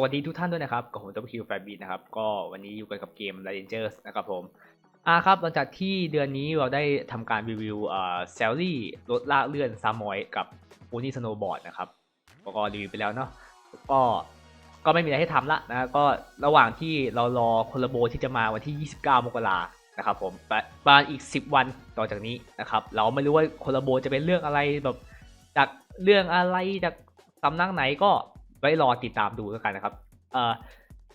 สวัสดีทุกท่านด้วยนะครับกับผมจับคิวแฟบีนะครับ ก็วันนี้อยู่กันกับเกม r a n g e r s นะครับผมอ่าครับหลังจากที่เดือนนี้เราได้ทำการรีวิวอ่าเซลลี่รถลากเลื่อนซามอยกับอูนี่สโนว์บอร์ดนะครับก็รีวิวไปแล้วเนาะก็ก็ไม่มีอะไรให้ทำละนะก็ระหว่างที่เรารอคอลลาโบที่จะมาวันที่ 29 มกรานะครับผมประมาณอีก 10 วันต่อจากนี้นะครับ เราไม่รู้ว่าคอลลาโบจะเป็นเรื่องอะไรแบบจากเรื่องอะไรจากสำนักไหนก็ ไว้รอติดตามดูแล้วกันนะครับ เอ่อ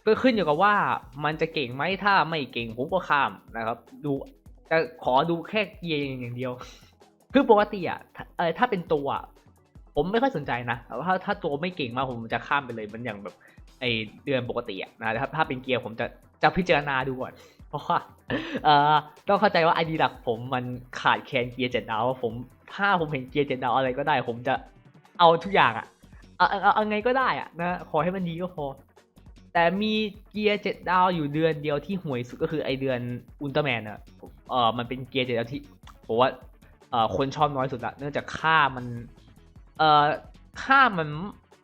ก็ขึ้นอยู่กับว่ามันจะเก่งไหมถ้าไม่เก่งผมก็ข้ามนะครับ ดูจะขอดูแค่เกียร์อย่างเดียว คือปกติอะเออถ้าเป็นตัวผมไม่ค่อยสนใจนะแต่ว่าถ้าถ้าตัวไม่เก่งมากผมจะข้ามไปเลยมันอย่างแบบไอเดือนปกติอะนะถ้าถ้าเป็นเกียร์ผมจะจะพิจารณาดูก่อนเพราะว่าเอ่อต้องเข้าใจว่าไอดีหลักผมมันขาดแคลนเกียร์เจ็ดดาวผมถ้าผมเห็นเกียร์เจ็ดดาวอะไรก็ได้ ผมจะเอาทุกอย่างอะ เอาเอาไงก็ได้อะนะ ขอให้มันดีก็พอ แต่มีเกียร์เจ็ดดาวอยู่เดือนเดียวที่ห่วยสุดก็คือไอเดือนอุลตร้าแมนอะเออมันเป็นเกียร์เจ็ดดาวที่ผมว่าเออคนชอบน้อยสุดละเนื่องจากค่ามันเออค่ามัน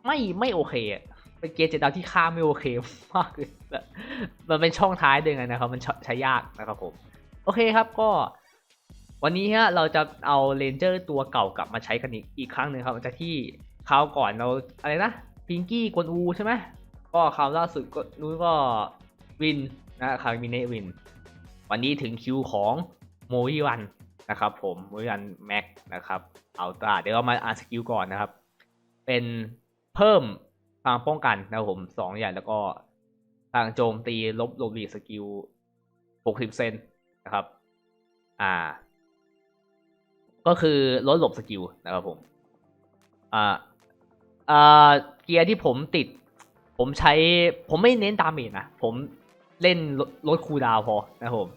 ไม่ไม่โอเคอะเป็นเกียร์เจ็ดดาวที่ค่าไม่โอเคมากเลยมันเป็นช่องท้ายเดือนไงนะครับมันใช้ยากนะครับผมโอเคครับก็วันนี้ฮะเราจะเอาเรนเจอร์ตัวเก่ากลับมาใช้กันอีกอีกครั้งหนึ่งครับหลังจากที่ คราวก่อนเราอะไรนะพิงกี้กวนอูใช่ไหมก็คราวล่าสุดก็นู้นก็วินนะคามิเนวิน วันนี้ถึงคิวของโมวิวันนะครับผมโมวิวันแม็กนะครับเอาตาเดี๋ยวเรามาอ่านสกิลก่อนนะครับ เป็นเพิ่มทางป้องกันนะครับผมสองอย่างแล้วก็ทางโจมตีลบลบหลีกสกิล60เซนนะครับ อ่า ก็คือลดหลบสกิลนะครับผม อ่า เกียร์ที่ผมติด ผมใช้ผมไม่เน้นดาเมจนะผมเล่นลดคูดาวพอนะครับผม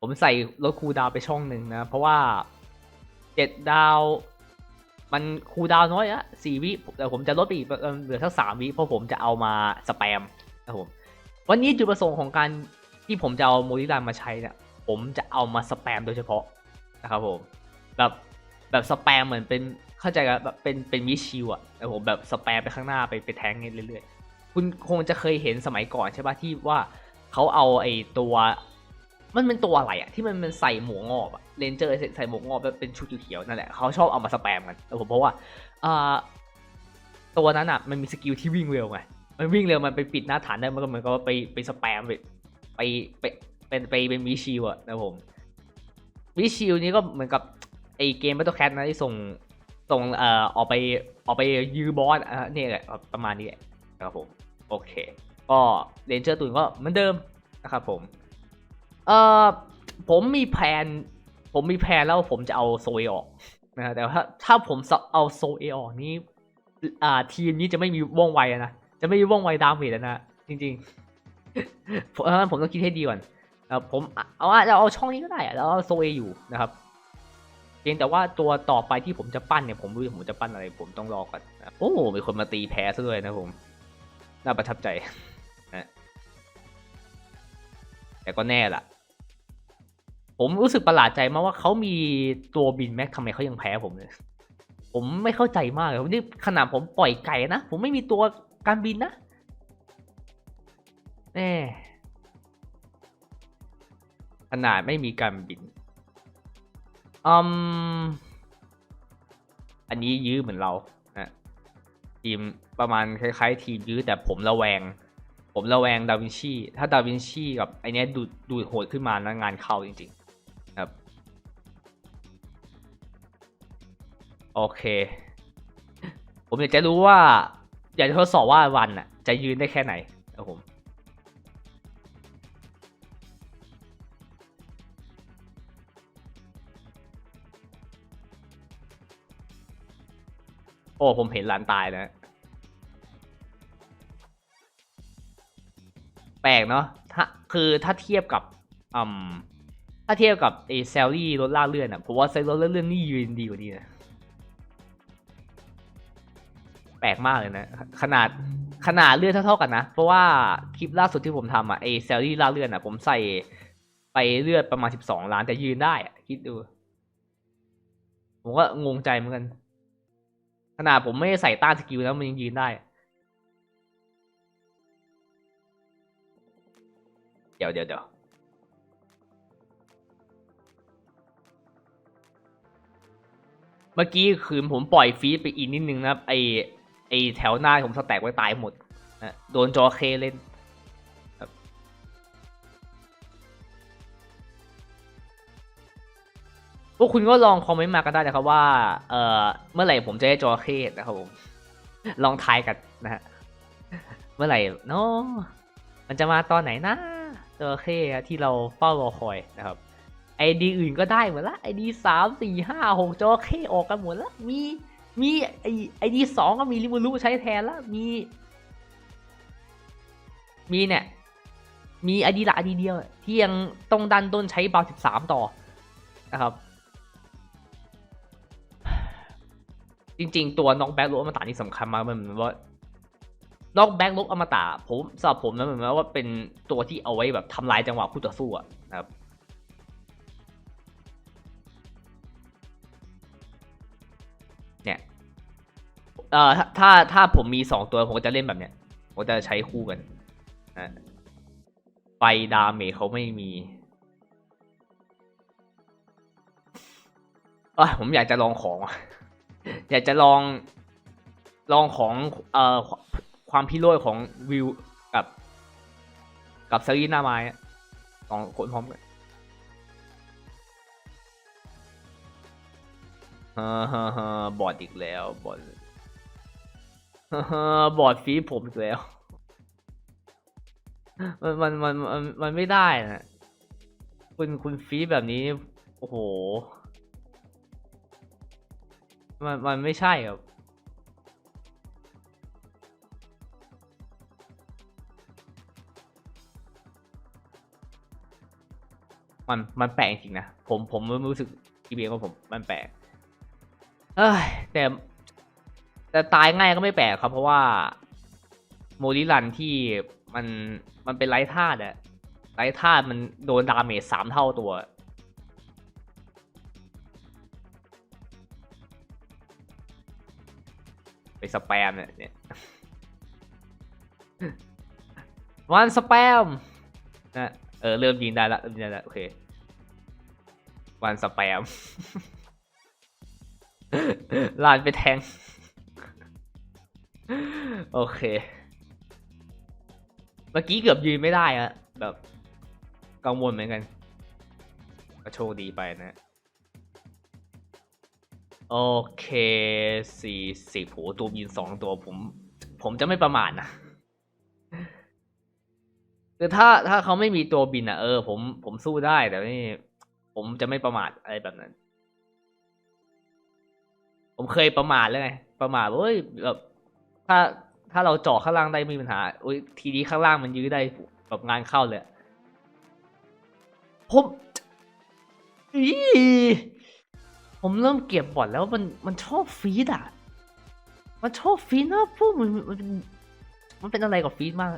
ผมใส่ลดคูดาวไปช่องหนึ่งนะ เพราะว่าเจ็ดดาว มันคูดาวน้อยอะสี่วิแต่ผมจะลดไปอีกเหลือทั้งสามวิเพราะผมจะเอามาสแปมนะครับผมวันนี้จุดประสงค์ของการที่ผมจะเอาโมดิลันมาใช้เนี่ยผมจะเอามาสแปมโดยเฉพาะนะครับผมแบบแบบสแปมเหมือนเป็น เข้าใจกับแบบเป็นเป็นวิชิวอะแต่ผมแบบสแปมไปข้างหน้าไปไปแทงเรื่อยๆ คุณคงจะเคยเห็นสมัยก่อนใช่ปะที่ว่าเขาเอาไอ้ตัว มันเป็นตัวอะไรอะที่มันมันใส่หมวกงอบอะเรนเจอร์ใส่หมวกงอบแบบเป็นชุดเขียวๆนั่นแหละเขาชอบเอามาสแปมกันแต่ผมเพราะว่าอ่าตัวนั้นอะมันมีสกิลที่วิ่งเร็วไงมันวิ่งเร็วมันไปปิดหน้าฐานได้มันก็เหมือนกับว่าไปไปสแปมไปไปไปเป็นไปเป็นวิชิวอะนะผมวิชิวนี้ก็เหมือนกับไอเกม Battle Cat นะที่ส่ง ส่งเอ่อออกไปออกไปยื้อบอสอะนี่แหละประมาณนี้แหละนะครับผมโอเค ก็เรนเจอร์ตุนก็เหมือนเดิมนะครับผมเอ่อผมมีแผน ผมมีแผนแล้วผมจะเอาโซเอออกนะแต่ถ้าถ้าผมเอาโซเอออกนี้อ่าทีมนี้จะไม่มีว่องไวนะจะไม่มีว่องไวดามเมจนะจริงๆเพราะฉะนั้นผมต้องคิดให้ดีก่อนเออผมเอาว่าจะเอาช่องนี้ก็ได้แล้วเอาโซเออยู่นะครับ พียงแต่ว่าตัวต่อไปที่ผมจะปั้นเนี่ยผมไม่รู้ผมจะปั้นอะไรผมต้องรอก่อนโอ้มีคนมาตีแพ้ซะด้วยนะผมน่าประทับใจนะแต่ก็แน่ละผมรู้สึกประหลาดใจมากว่าเขามีตัวบินแม็กทำไมเขายังแพ้ผมเลยผมไม่เข้าใจมากเลยนี่ขนาดผมปล่อยไก่นะ ผมไม่มีตัวการบินนะแน่ขนาดไม่มีการบิน อืมอันนี้ยื้อเหมือนเรานะทีมประมาณคล้ายๆ ทีมยื้อแต่ผมระแวง ผมระแวงดาวินชีถ้าดาวินชีกับไอเนี้ยดูดูโหดขึ้นมานะงานเข้าจริงๆครับ โอเค ผมอยากจะรู้ว่า อยากจะทดสอบว่าวันน่ะจะยืนได้แค่ไหน อ้ผมเห็นหลานตายนะ แปลกเนาะถ้าคือถ้าเทียบกับอืมถ้าเทียบกับไอเซลลี่รถลากเลื่อนอะผมว่าเซลล์รถลากเลื่อนนี่ยืนดีกว่านี้นะแปลกมากเลยนะขนาดขนาดเลื่อนเท่าๆกันนะ เพราะว่าคลิปล่าสุดที่ผมทำอะไอเซลลี่ลากเลื่อนอะผมใส่ไปเลือดประมาณสิบสองล้านแต่ยืนได้อะคิดดู ผมก็งงใจเหมือนกัน ขนาดผมไม่ใส่ต้านสกิลแล้วมันยังยืนได้ เดี๋ยวเดี๋ยวเดี๋ยวเมื่อกี้คืนผมปล่อยฟีดไปอีกนิดนึงนะไอไอแถวหน้าผมสแต็กไว้ตายหมด โดนจอเคเล่น วกคุณก็ลองคอมเมนต์มากันได้นะครับว่า เอ่อ เมื่อไหร่ผมจะได้จอเคนะครับผม ลองทายกันนะฮะ เมื่อไหร่เนาะมันจะมาตอนไหนนะจอเคที่เราเฝ้ารอคอยนะครับ ไอดีอื่นก็ได้หมดละไอดีสามสี่ห้าหกจอเคออกกันหมดละ มี มีไอไอดีสองก็มีริมูรุใช้แทนละ มี มีเนี่ย มีไอดีละไอดีเดียว ที่ยังต้องดันต้นใช้บาสิบสามต่อนะครับ จริง ๆ ตัวน็อกแบ็กลบอมตะนี่สำคัญมากมันเหมือนว่าน็อกแบ็กลบอมตะผมสำหรับผมนะเหมือนว่าเป็นตัวที่เอาไว้แบบทำลายจังหวะคู่ต่อสู้อะนะครับเนี่ยเอ่อถ้าถ้าผมมีสองตัวผมก็จะเล่นแบบเนี้ยผมจะใช้คู่กันนะไฟดาเมจเขาไม่มีเอยผมอยากจะลองของว่ะ อยากจะลองลองของเอ่อความพิโรธของวิวกับ กับเซรีนาไม้สองคนพร้อมกันฮ่าฮ่าฮ่าบอดอีกแล้ว บอดฮ่าฮ่าบอดฟีผมอีกแล้ว มันมันมันมันมันไม่ได้นะ คุณคุณฟีแบบนี้ โอ้โห มันมันไม่ใช่ครับมันมันแปลกจริงนะ ผมผมรู้สึกทีเบียของผมมันแปลกเอ้ยแต่แต่ตายง่ายก็ไม่แปลกครับ เพราะว่าโมลิรันที่มันมันเป็นไร้ธาตุอะไร้ธาตุมันโดนดาเมจสามเท่าตัว สแปมเนี่ยเนี่ยวันสแปมนะเออเริ่มยิงได้ละเริ่มยิงได้ละโอเควันสแปมลานไปแทง โอเค เมื่อกี้เกือบยืนไม่ได้อะแบบกังวลเหมือนกันก็โชคดีไปนะ โอเคสี่สิบโหตัวบินสองตัวผมผมจะไม่ประมาทนะคือถ้าถ้าเขาไม่มีตัวบินอะเออ ผมผมสู้ได้แต่นี่ผมจะไม่ประมาทอะไรแบบนั้น ผมเคยประมาทแล้วไงประมาทเฮ้ยแบบถ้าถ้าเราเจาะข้างล่างได้ไม่มีปัญหาโอ้ยทีนี้ข้างล่างมันยื้อได้แบบงานเข้าเลยผมอี ผมเริ่มเก็บบอดแล้วมันมันชอบฟีดอะ มันชอบฟีดนะพวกมันมันมันมันเป็นอะไรกับฟีดมาก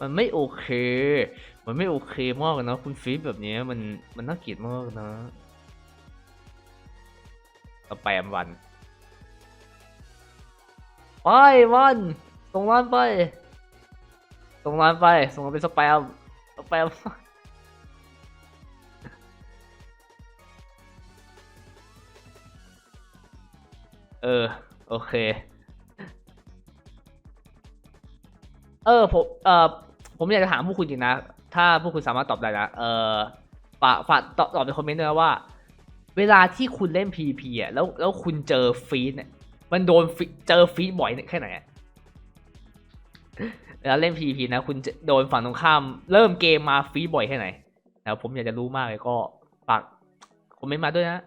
มันไม่โอเค มันไม่โอเคมากนะคุณฟีดแบบนี้มันมันน่าเกลียดมากนะสแปมวัน ไปวันส่งร้านไป ส่งร้านไป ส่งร้นเป็นสแปมสแปมเออ โอเค เออผมเออผมอยากจะถามพวกคุณจริงนะ ถ้าพวกคุณสามารถตอบได้นะ เออฝากฝากตอบตอบในคอมเมนต์ด้วยนะว่า เวลาที่คุณเล่น PVP อะแล้วแล้วคุณเจอฟีดเนี่ยมันโดนฟีเจอฟีดบ่อยแค่ไหน อะเวเล่น PVP นะ คุณจะโดนฝั่งตรงข้าม เริ่มเกมมาฟรีบ่อยแค่ไหนนะผมอยากจะรู้มากเลยก็ฝากคอมเมนต์มาด้วยนะ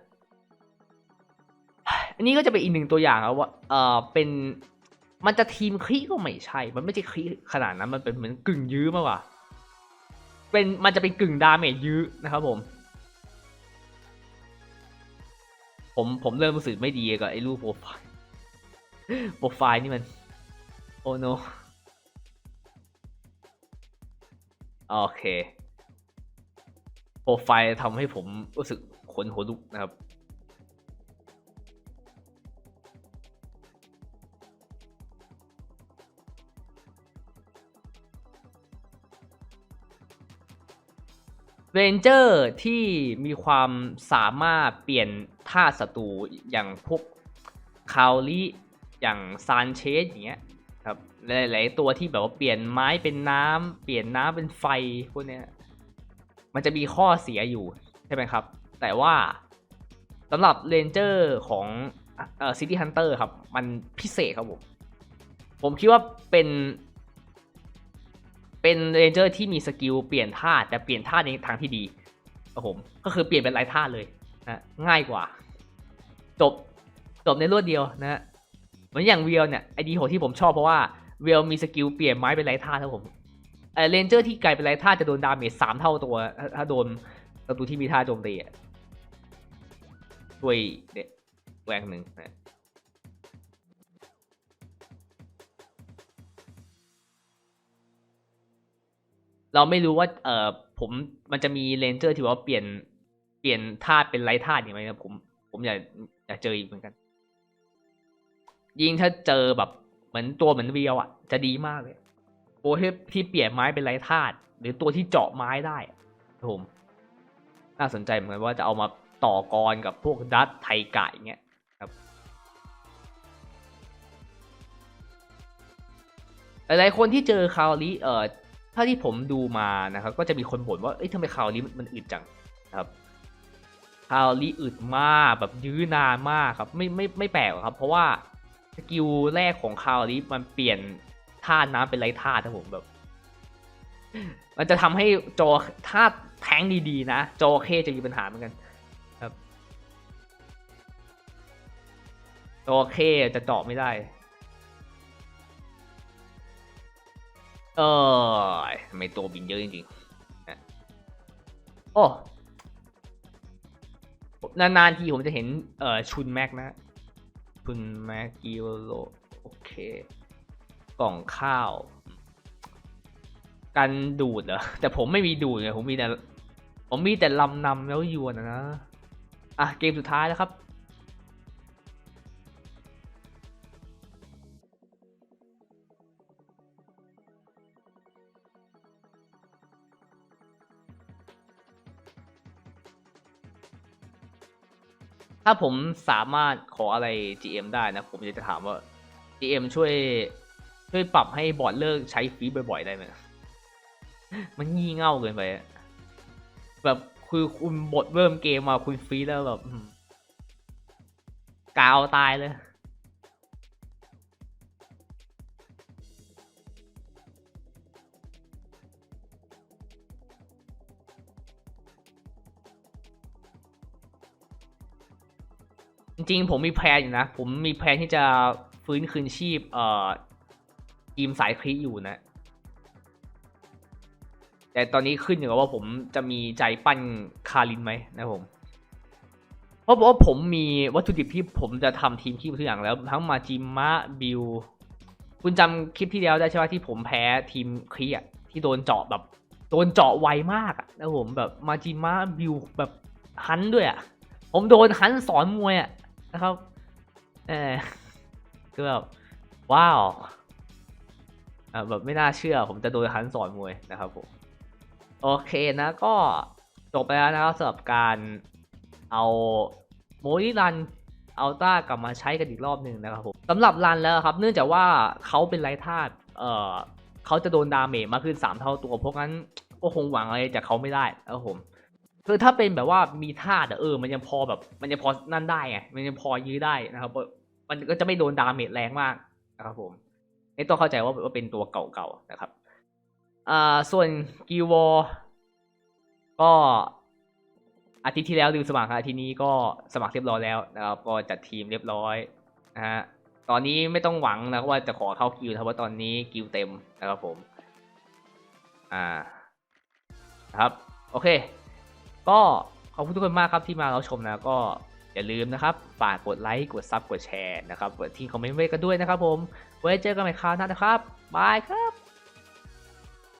อันนี้ก็จะเป็นอีกหนึ่งตัวอย่างครับว่าเออเป็นมันจะทีมคลีก็ไม่ใช่ มันไม่ใช่คลีขนาดนั้น มันเป็นเหมือนกึ่งยื้อมากกว่า เป็นมันจะเป็นกึ่งดาเมจยื้อนะครับผม ผมผมเริ่มรู้สึกไม่ดีกับไอ้รูปโปรไฟล์ โปรไฟล์นี่มัน โอ้โน โอเคโปรไฟล์ทำให้ผมรู้สึกขนหัวลุกนะครับ เรนเจอร์ที่มีความสามารถเปลี่ยนท่าศัตรูอย่างพวกคาลิอย่างซานเชสอย่างเงี้ย ครับหลายๆตัวที่แบบว่าเปลี่ยนไม้เป็นน้ำเปลี่ยนน้ำเป็นไฟพวกเนี้ยมันจะมีข้อเสียอยู่ใช่ไหมครับ แต่ว่าสำหรับเรนเจอร์ของเอ่อซิตี้ฮันเตอร์ครับ มันพิเศษครับผม ผมคิดว่าเป็น เป็นเรนเจอร์ที่มีสกิลเปลี่ยนท่าแต่เปลี่ยนท่าในทางที่ดีครับผมก็คือเปลี่ยนเป็นหลายท่าเลยนะง่ายกว่า จบจบในรวดเดียวนะฮะ เหมือนอย่างเวียลเนี่ยไอดีโหที่ผมชอบเพราะว่าเวียลมีสกิลเปลี่ยนไม้เป็นหลายท่าครับผมเออเรนเจอร์ที่ไกลเป็นหลายท่าจะโดนดาเมจสามเท่าตัว ถ้าโดนศัตรูที่มีท่าโจมตีอะด้วยเด็กแหวงหนึ่งนะเราไม่รู้ว่า เออผมมันจะมีเลนเจอร์ที่ว่าเปลี่ยนเปลี่ยนธาตุเป็นไร้ธาตุอย่างไรนะผม ผมอยากอยากเจออีกเหมือนกัน ยิ่งถ้าเจอแบบเหมือนตัวเหมือนเวียวอะ จะดีมากเลย ตัวที่ที่เปลี่ยนไม้เป็นไรธาตุหรือตัวที่เจาะไม้ได้ครับผมน่าสนใจเหมือนกันว่าจะเอามาต่อกรกับพวกดัตไทกะอย่างเงี้ยครับหลายๆคนที่เจอคาวลิเอ่อถ้าที่ผมดูมานะครับ ก็จะมีคนบ่นว่าเอ้ยทำไมคาวลิมันอึดจังครับคาวลิอึดมากแบบยื้อนานมากครับ ไม่ไม่ไม่แปลกหรอกครับ เพราะว่า สกิลแรกของคาวลิมันเปลี่ยนท่าน้ำเป็นไรท่าถ้าผมแบบ มันจะทำให้จอถ้าแทงดีๆ นะ จอเคจะมีปัญหาเหมือนกัน ครับ จอเคจะเจาะไม่ได้ เออไมตัวบินเยอะจริงๆโอ้นานๆทีผมจะเห็นเอ่อชุนแม็กนะ คุณแม็กกิโลโอเค กล่องข้าว กันดูดเหรอ แต่ผมไม่มีดูดไงผมมีแต่ ผมมีแต่ลำนำแล้วยวนนะ อะ เกมสุดท้ายแล้วครับ ถ้าผมสามารถขออะไร GM ได้นะ ผมจะถามว่า GM ช่วยช่วยปรับให้บอร์ดเลิกใช้ฟีดบ่อยๆ ได้ไหมมันงี่เง่าเกินไปแบบคือคุณบทเริ่มเกมมาคุณฟีดแล้วแบบอื้อหือกาวตายเลย จริงๆ ผมมีแพลนอยู่นะ ผมมีแพลนที่จะฟื้นคืนชีพ เอ่อทีมสายคลิกอยู่นะ แต่ตอนนี้ขึ้นอยู่กับว่าผมจะมีใจปั้นคารินไหมนะผม เพราะว่าผมมีวัตถุดิบที่ผมจะทำทีมคลิปทุกอย่างแล้ว ทั้งมาจิมะบิลคุณจำคลิปที่แล้วได้ใช่ไหมที่ผมแพ้ทีมคลิกอะที่โดนเจาะแบบโดนเจาะไวมากนะผมแบบมาจิมะบิลแบบฮันด้วยอะผมโดนฮันสอนมวยอะ นะครับเออคือแบบว้าวอะแบบไม่น่าเชื่อ ผมจะโดนฮันสอนมวยนะครับผมโอเคนะก็จบไปแล้วนะครับสำหรับการเอาโมดิรันอัลต้ากลับมาใช้กันอีกรอบหนึ่งนะครับผมสำหรับรันแล้วครับ เนื่องจากว่าเขาเป็นไรธาตุเอ่อเขาจะโดนดาเมจมากขึ้น 3 เท่าตัว เพราะงั้นก็คงหวังอะไรจากเขาไม่ได้นะครับผม คือถ้าเป็นแบบว่ามีธาตุเออ มันยังพอแบบ มันยังพอนั่นได้ไงมันยังพอยื้อได้นะครับมันก็จะไม่โดนดาเมจแรงมากนะครับผมนี่ต้องเข้าใจว่าว่าเป็นตัวเก่าๆนะครับอ่าส่วนกิวอก็อาทิตย์ที่แล้วลืมสมัครอาทิตย์นี้ก็สมัครเรียบร้อยแล้วนะครับก็จัดทีมเรียบร้อยนะฮะตอนนี้ไม่ต้องหวังนะว่าจะขอเข้ากิวนะครับว่าตอนนี้กิวเต็มนะครับผม อ่านะครับ โอเค ก็ขอบคุณทุกคนมากครับที่มาเราชมนะก็อย่าลืมนะครับฝากกดไลค์กดซับกดแชร์นะครับกดทิ้งคอมเมนต์ไว้กันด้วยนะครับผมไว้เจอกันใหม่คราวหน้านะครับบายครับ